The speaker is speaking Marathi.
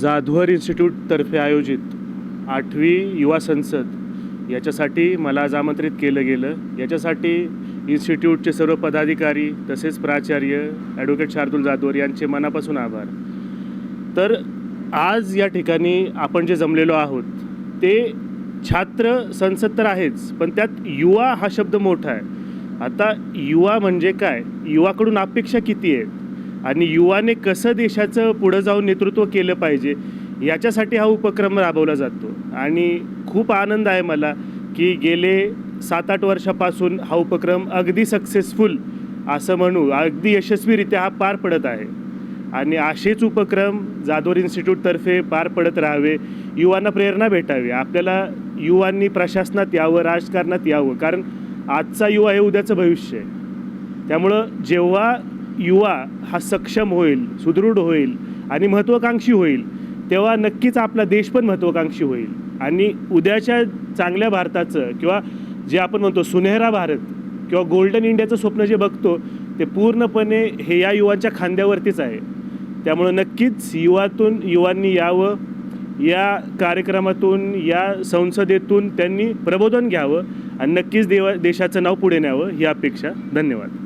जाधवर इन्स्टिट्यूटतर्फे आयोजित आठवी युवा संसद याच्यासाठी मला आज आमंत्रित केलं गेलं. याच्यासाठी इन्स्टिट्यूटचे सर्व पदाधिकारी तसेच प्राचार्य ॲडव्होकेट शार्दूल जाधवर यांचे मनापासून आभार. तर आज या ठिकाणी आपण जे जमलेलो आहोत ते छात्र संसद तर आहेच पण त्यात युवा हा शब्द मोठा आहे. आता युवा म्हणजे काय? युवाकडून अपेक्षा किती आहेत? आणि युवाने कसं देशाचं पुढं जाऊन नेतृत्व केलं पाहिजे याच्यासाठी हा उपक्रम राबवला जातो. आणि खूप आनंद आहे मला की गेले सात आठ वर्षापासून हा उपक्रम अगदी सक्सेसफुल असं म्हणू अगदी यशस्वीरित्या हा पार पडत आहे. आणि असेच उपक्रम जाधवर इन्स्टिट्यूटतर्फे पार पडत राहावे युवांना प्रेरणा भेटावी. आपल्याला युवांनी प्रशासनात यावं राजकारणात यावं कारण आजचा युवा हे उद्याचं भविष्य आहे. त्यामुळं जेव्हा युवा हा सक्षम होईल सुदृढ होईल आणि महत्त्वाकांक्षी होईल तेव्हा नक्कीच आपला देश पण महत्त्वाकांक्षी होईल. आणि उद्याच्या चांगल्या भारताचं किंवा जे आपण म्हणतो सुनहरा भारत किंवा गोल्डन इंडियाचं स्वप्न जे बघतो ते पूर्णपणे हे या युवांच्या खांद्यावरतीच आहे. त्यामुळं नक्कीच युवातून युवांनी यावं या कार्यक्रमातून या संसदेतून त्यांनी प्रबोधन घ्यावं आणि नक्कीच देवा देशाचं नाव पुढे न्यावं ही अपेक्षा. धन्यवाद.